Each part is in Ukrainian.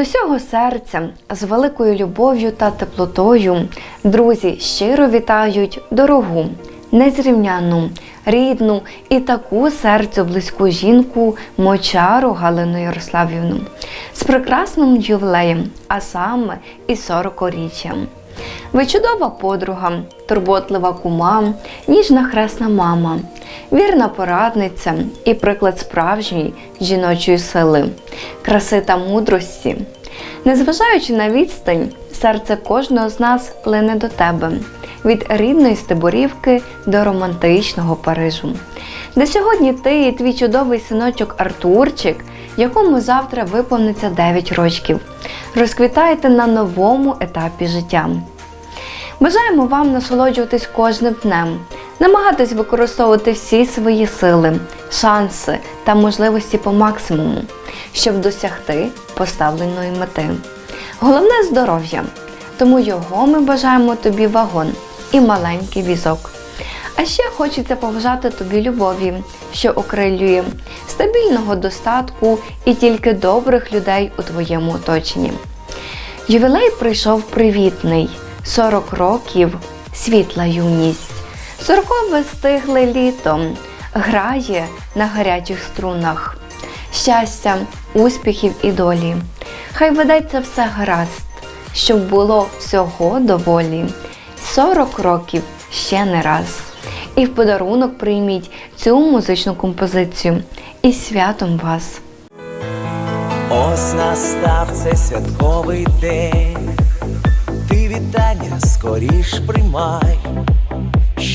усього серця, з великою любов'ю та теплотою, друзі щиро вітають дорогу, незрівняну, рідну і таку серцю близьку жінку Мочару Галину Ярославівну з прекрасним ювілеєм, а саме із 40-річчям. Ви чудова подруга, турботлива кума, ніжна хресна мама, вірна порадниця і приклад справжньої жіночої сили, краси та мудрості. Незважаючи на відстань, серце кожного з нас лине до тебе від рідної Стеборівки до романтичного Парижу. Де сьогодні ти і твій чудовий синочок Артурчик, якому завтра виповниться 9 років, розквітаєте на новому етапі життя. Бажаємо вам насолоджуватись кожним днем, намагатись використовувати всі свої сили, шанси та можливості по максимуму, щоб досягти поставленої мети. Головне здоров'я, тому його ми бажаємо тобі вагон і маленький візок. А ще хочеться побажати тобі любові, що окрилює, стабільного достатку і тільки добрих людей у твоєму оточенні. Ювілей прийшов привітний, 40 років, світла юність. Сорокове стигле літом, грає на гарячих струнах. Щастя, успіхів і долі. Хай ведеться все гаразд, щоб було всього доволі. 40 років ще не раз. І в подарунок прийміть цю музичну композицію. І святом вас! Ось настав цей святковий день, ти вітання скоріш приймай,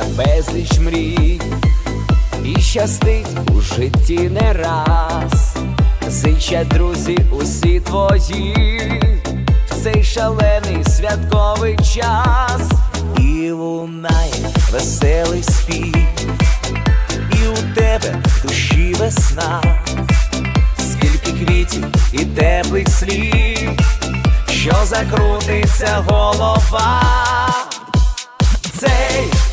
здійсняється безліч мрій, і щастить у житті не раз. Зичать друзі усі твої, в цей шалений святковий час, і лунає веселий спів, і у тебе в душі весна, скільки квітів і теплих слів. Що закрутиться голова. Цей